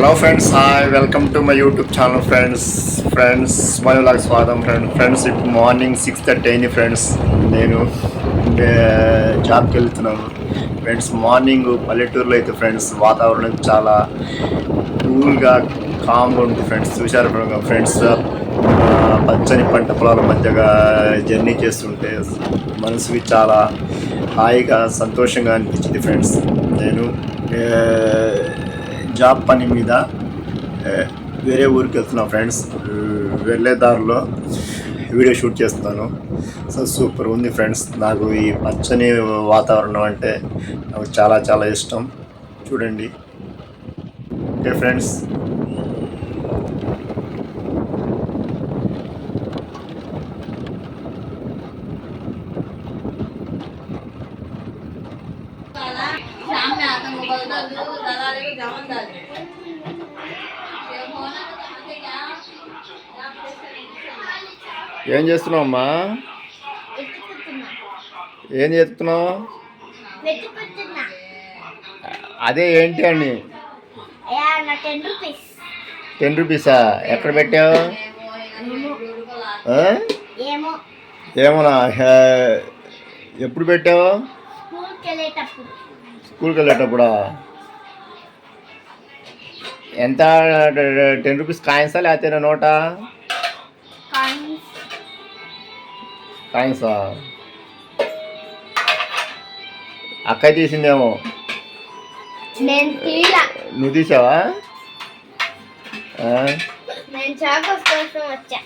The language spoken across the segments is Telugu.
Hello friends hi welcome to my YouTube channel friends friends మనలాగా స్వాగతం ఫ్రెండ్ ఫ్రెండ్స్ ఇప్పుడు మార్నింగ్ సిక్స్ థర్టీ అయింది ఫ్రెండ్స్ నేను జాబ్కి వెళ్తున్నాను. ఫ్రెండ్స్ మార్నింగ్ పల్లెటూరులో అయితే ఫ్రెండ్స్ వాతావరణం చాలా కూల్గా కామ్గా ఉంటుంది ఫ్రెండ్స్ చూశారు ఫ్రెండ్స్ పచ్చని పంట పొలాల మధ్యగా జర్నీ చేస్తుంటే మనసుకి చాలా హాయిగా సంతోషంగా అనిపించింది ఫ్రెండ్స్ నేను జాబ్ పని మీద వేరే ఊరికి వెళ్తున్నా ఫ్రెండ్స్. వెళ్ళే దారిలో వీడియో షూట్ చేస్తున్నాను. సో సూపర్ ఉంది ఫ్రెండ్స్. నాకు ఈ పచ్చని వాతావరణం అంటే నాకు చాలా చాలా ఇష్టం. చూడండి. Okay friends. शाम में आता हूँ बोलता हूँ दादा रे को जामन डाल दे ये होना तो कहाँ से क्या क्या प्रेस करेंगे ఏం చేస్తున్నావు అమ్మా వెతుకుతున్నా ఏం చేస్తున్నావు వెతుకుతున్నా అదే ఏంటి అని అయ్యా నా టెన్ రూపీస్ టెన్ రూపీసా ఎక్కడ పెట్టావు ఆ? ఏమో ఏమోనా హే, ఎప్పుడు పెట్టావు స్కూల్కి వెళ్ళేటప్పుడు ఎంత టెన్ రూపీస్ కాయిన్సా లేకపోతే నోటా? కాయిన్స్. అక్కయ్య తీసిందేమో. నువ్వు తీసావా? చాకోస్ కోసం వచ్చా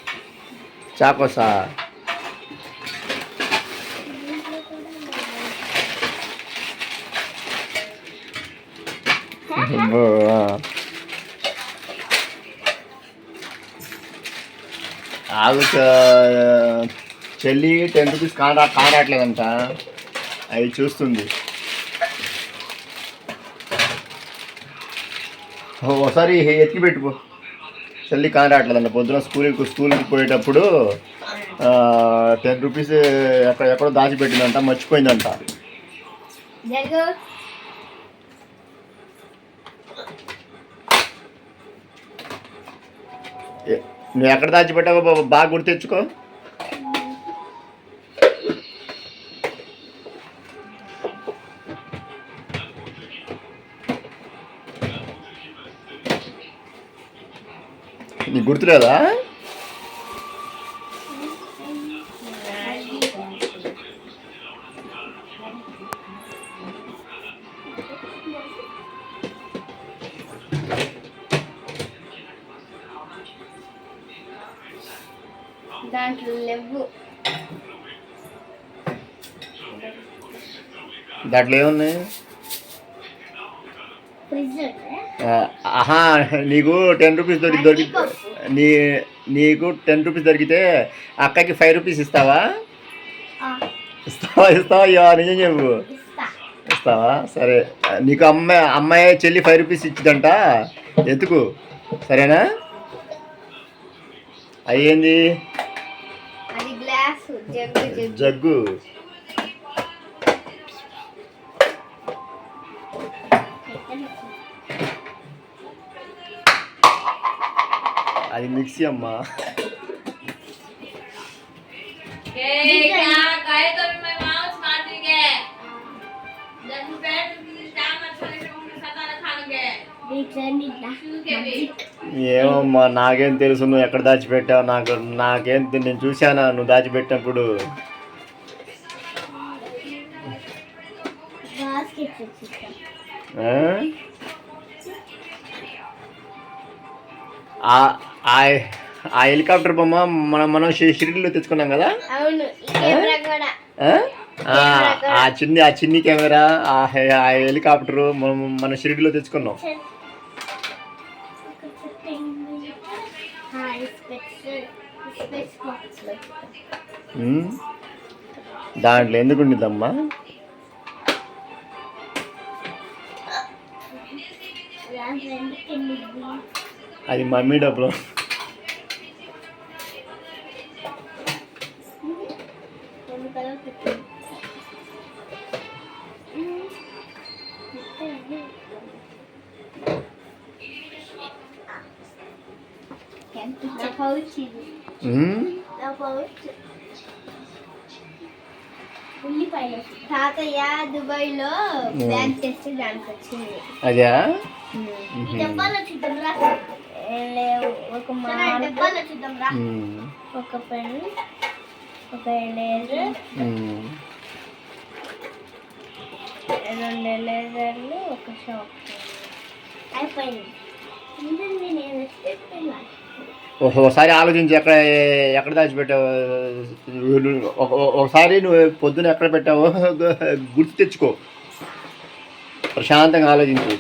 చాకోసా అబ్బో, ఆ. ఆగు చెల్లి టెన్ రూపీస్ కాన కాడట్లేదంట అవి చూస్తుంది. ఒకసారి ఎత్తికి పెట్టుకో. చెల్లి కానట్లేదంట పొద్దున స్కూల్కి స్కూల్కి పోయేటప్పుడు టెన్ రూపీస్ ఎక్కడ ఎక్కడో దాచిపెట్టిందంట మర్చిపోయిందంట జరుగు ఏ- నువ్వు ఎక్కడ దాచిపెట్టావో బాబు బాగా గుర్తు తెచ్చుకో. నీకు గుర్తులేదా? దాంట్లో లేవు. దాంట్లో ఏమున్నాయి ఆహా నీకు టెన్ రూపీస్ దొరికి దొరికి నీ నీకు టెన్ రూపీస్ దొరికితే అక్కకి ఫైవ్ రూపీస్ ఇస్తావా? ఇస్తావా ఇస్తావా? అయ్యో నిజం చెప్పు. ఇస్తా. ఇస్తావా? సరే. నీకు అమ్మాయి అమ్మాయి చెల్లి ఫైవ్ రూపీస్ ఇచ్చిందంట. ఎందుకు? సరేనా? అయ్యింది? జగ్గు అది మిక్సీ అమ్మా Big Sandy, ఏమమ్మా నాకేం తెలుసు నువ్వు ఎక్కడ దాచిపెట్టావు? నాకు నాకేం నేను చూశానా నువ్వు దాచిపెట్టినప్పుడు? ఆ? హెలికాప్టర్ బొమ్మ మనం మనం షిరిడీలో తెచ్చుకున్నాం కదా? ఆ? చిన్ని ఆ చిన్ని కెమెరా ఆ హెలికాప్టర్ మనం మన షిరిడీలో తెచ్చుకున్నాం. దాంట్లో ఎందుకు ఉండిద్దమ్మా? దాంట్లో ఎందుకు వెళ్ళింది అది మమ్మీ డబ్బులు. తాతయ్య దుబాయ్లో డాన్స్ చేస్తే దానికి వచ్చింది అదా డబ్బాలో చూద్దాం రా లేవు ఒక డబ్బాలో చూద్దాం రా ఒక పెన్ ఒక ఎరేజర్ ఉమ్. రెండు ఎరేజర్లు ఒక షాప్ అయిపోయింది నేను ఓహో, ఒకసారి ఆలోచించి ఎక్కడ ఎక్కడ దాచిపెట్టావు? ఒకసారి నువ్వు పొద్దున ఎక్కడ పెట్టావో గుర్తు తెచ్చుకో. ప్రశాంతంగా ఆలోచించు.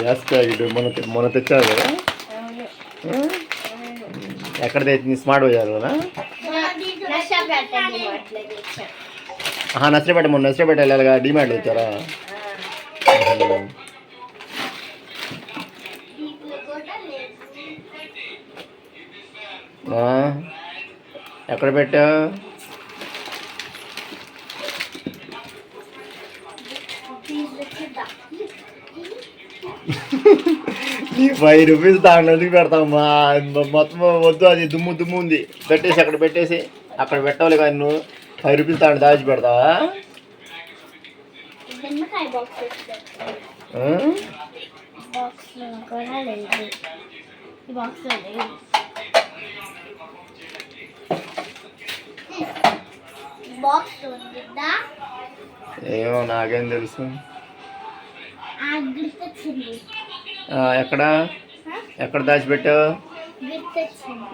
లేస్తా ఇటు మొన్న మొన్న తెచ్చావు కదా? ఎక్కడ తెచ్చి స్మార్ట్ బజార్. కదా నషా పెట్టండి అట్లా తెచ్చాను ఆహా మొన్న వెళ్ళాలిగా డిమాండ్ వచ్చారా? ఎక్కడ పెట్టావు దీంట్లో ఫైవ్ రూపీస్ దాంట్లో ఎందుకు పెడతామమ్మా మొత్తం వద్దు అది దుమ్ము దుమ్ము ఉంది. పెట్టేసి అక్కడ పెట్టేసి అక్కడ పెట్టాలి కానీ నువ్వు. ఫైవ్ రూపీస్ దాంట్లో దాచి పెడతావా? ఏమో నాకేం తెలుసు. ఎక్కడ? ఎక్కడ దాచిపెట్టావు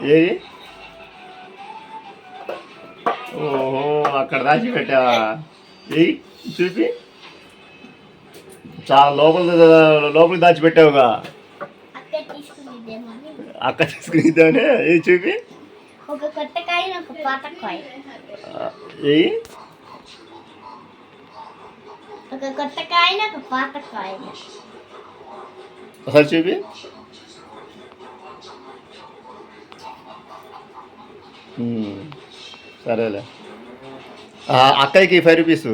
ఏది? ఓహో. అక్కడ దాచిపెట్టావా ఏయ్ చూపి చాలా లోపల లోపలికి దాచిపెట్టావుగా అక్కడ తీసుకుందేమో అక్కడ తీసుకునిద్దామనే ఏ చూపి ఒక కొత్తకాయ ఒక పాతకాయ ఆ, ఏయ్ ఒక కొత్తకాయ ఒక పాతకాయ ఒకసారి చూపి ఉమ్, సరేలే ఆ, అక్కయ్యకి ఫైవ్ రూపీస్.